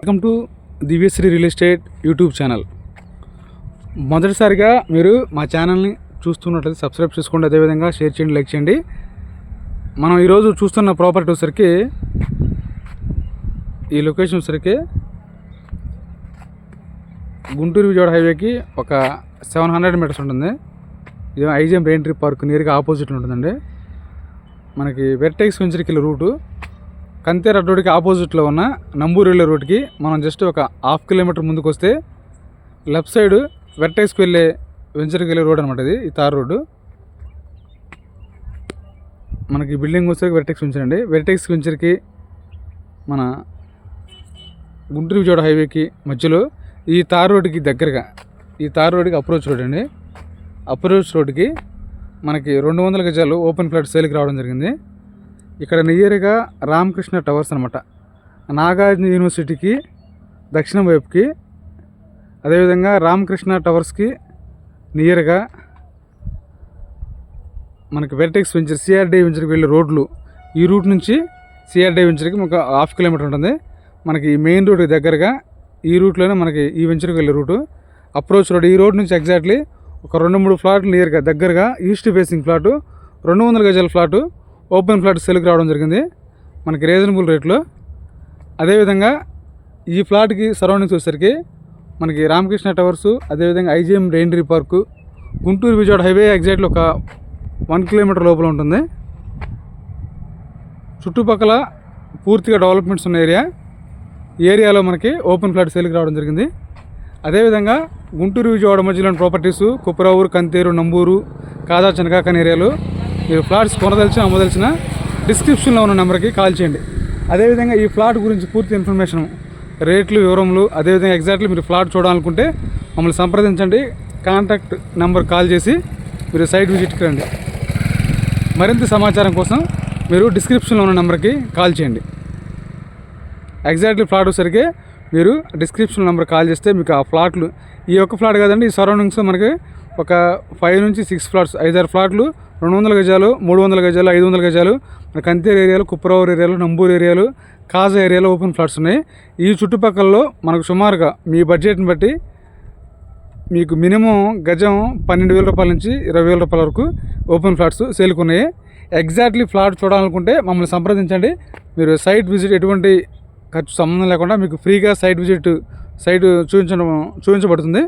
Welcome to Divyasri real estate YouTube channel. మొదటిసారిగా మీరు మా ఛానల్ని చూస్తున్నట్లయితే సబ్స్క్రైబ్ చేసుకోండి అదేవిధంగా షేర్ చేయండి లైక్ చేయండి. మనం ఈరోజు చూస్తున్న ప్రాపర్టీ వచ్చరికి ఈ లొకేషన్ వచ్చరికి గుంటూరు విజయవాడ హైవేకి ఒక సెవెన్ హండ్రెడ్ మీటర్స్ ఉంటుంది. ఇది ఐజిఎం రెయిన్ట్రీ పార్క్ నియర్గా ఆపోజిట్లో ఉంటుందండి. మనకి వెర్టెక్స్ వెంచర్కి రూటు. కంతేర రోడ్డుకి ఆపోజిట్లో ఉన్న నంబూరు వెళ్ళే రోడ్డుకి మనం జస్ట్ ఒక హాఫ్ కిలోమీటర్ ముందుకు వస్తే లెఫ్ట్ సైడ్ వెర్టైస్కి వెళ్ళే వెంచర్కి వెళ్ళే రోడ్ అనమాట ఇది ఈ తార్ రోడ్డు. మనకి బిల్డింగ్ వచ్చేసరికి వెర్టెక్స్ వెంచర్ అండి. వెర్టెక్స్ వెంచర్కి మన గుంటూరు విజయవాడ హైవేకి మధ్యలో ఈ తార్ రోడ్డుకి దగ్గరగా ఈ తార్ రోడ్డుకి అప్రోచ్ రోడ్ అండి. అప్రోచ్ రోడ్డుకి మనకి రెండు వందల గజాలు ఓపెన్ ఫ్లాట్ సేల్కి రావడం జరిగింది. ఇక్కడ నియర్గా రామకృష్ణ టవర్స్ అనమాట నాగార్జున యూనివర్సిటీకి దక్షిణం వైపుకి అదేవిధంగా రామకృష్ణ టవర్స్కి నియర్గా మనకి వెర్టెక్స్ వెంచర్ సిఆర్డీ వెంచర్కి వెళ్ళే రోడ్లు ఈ రూట్ నుంచి సిఆర్డీ వెంచర్కి ఒక హాఫ్ కిలోమీటర్ ఉంటుంది. మనకి ఈ మెయిన్ రోడ్కి దగ్గరగా ఈ రూట్లోనే మనకి ఈ వెంచర్కి వెళ్ళే రూటు. అప్రోచ్ రోడ్ ఈ రోడ్ నుంచి ఎగ్జాక్ట్లీ ఒక రెండు మూడు ఫ్లాట్లు నియర్గా దగ్గరగా ఈస్ట్ ఫేసింగ్ ఫ్లాటు రెండు వందల గజాల ఫ్లాటు ఓపెన్ ఫ్లాట్ సెల్కి రావడం జరిగింది. మనకి రీజనబుల్ రేట్లో. అదేవిధంగా ఈ ఫ్లాట్కి సరౌండింగ్స్ వచ్చేసరికి మనకి రామకృష్ణ టవర్స్ అదేవిధంగా IGM rain tree park Guntur Vijayawada highway exactly ఒక వన్ కిలోమీటర్ లోపల ఉంటుంది. చుట్టుపక్కల పూర్తిగా డెవలప్మెంట్స్ ఉన్న ఏరియా. ఏరియాలో మనకి ఓపెన్ ఫ్లాట్ సేల్కి రావడం జరిగింది. అదేవిధంగా గుంటూరు విజయవాడ మధ్యలోని ప్రాపర్టీసు కుప్పరావూరు కంతేరు నంబూరు కాదా చెనకాకని ఏరియాలు. మీరు ఫ్లాట్స్ కొనదలిచిన అమ్మదలిచిన డిస్క్రిప్షన్లో ఉన్న నెంబర్కి కాల్ చేయండి. అదేవిధంగా ఈ ఫ్లాట్ గురించి పూర్తి ఇన్ఫర్మేషన్ రేట్లు వివరములు అదేవిధంగా ఎగ్జాక్ట్లీ మీరు ఫ్లాట్ చూడాలనుకుంటే మమ్మల్ని సంప్రదించండి. కాంటాక్ట్ నెంబర్ కాల్ చేసి మీరు సైట్ విజిట్కి రండి. మరింత సమాచారం కోసం మీరు డిస్క్రిప్షన్లో ఉన్న నెంబర్కి కాల్ చేయండి. ఎగ్జాక్ట్లీ ఫ్లాట్ వచ్చేసరికి మీరు డిస్క్రిప్షన్ నెంబర్ కాల్ చేస్తే మీకు ఆ ఫ్లాట్లు ఈ ఒక్క ఫ్లాట్ కాదండి ఈ సరౌండింగ్స్ మనకి ఒక ఫైవ్ నుంచి సిక్స్ ఫ్లాట్స్ ఐదారు ఫ్లాట్లు రెండు వందల గజాలు మూడు వందల గజాలు ఐదు వందల గజాలు మన కంతేరు ఏరియాలు కుప్పరవూరు ఏరియాలు నంబూరు ఏరియాలు కాజా ఏరియాలో ఓపెన్ ఫ్లాట్స్ ఉన్నాయి. ఈ చుట్టుపక్కలలో మనకు సుమారుగా మీ బడ్జెట్ని బట్టి మీకు మినిమం గజం పన్నెండు వేల రూపాయల నుంచి ఇరవై వేల రూపాయల వరకు ఓపెన్ ఫ్లాట్స్ సేల్కి ఉన్నాయి ఎగ్జాక్ట్లీ ఫ్లాట్ చూడాలనుకుంటే మమ్మల్ని సంప్రదించండి. మీరు సైట్ విజిట్ ఎటువంటి ఖర్చు సంబంధం లేకుండా మీకు ఫ్రీగా సైట్ విజిట్ సైట్ చూపించడం చూపించబడుతుంది.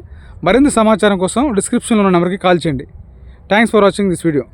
మరింత సమాచారం కోసం డిస్క్రిప్షన్లో ఉన్న నెంబర్కి కాల్ చేయండి. Thanks for watching this video.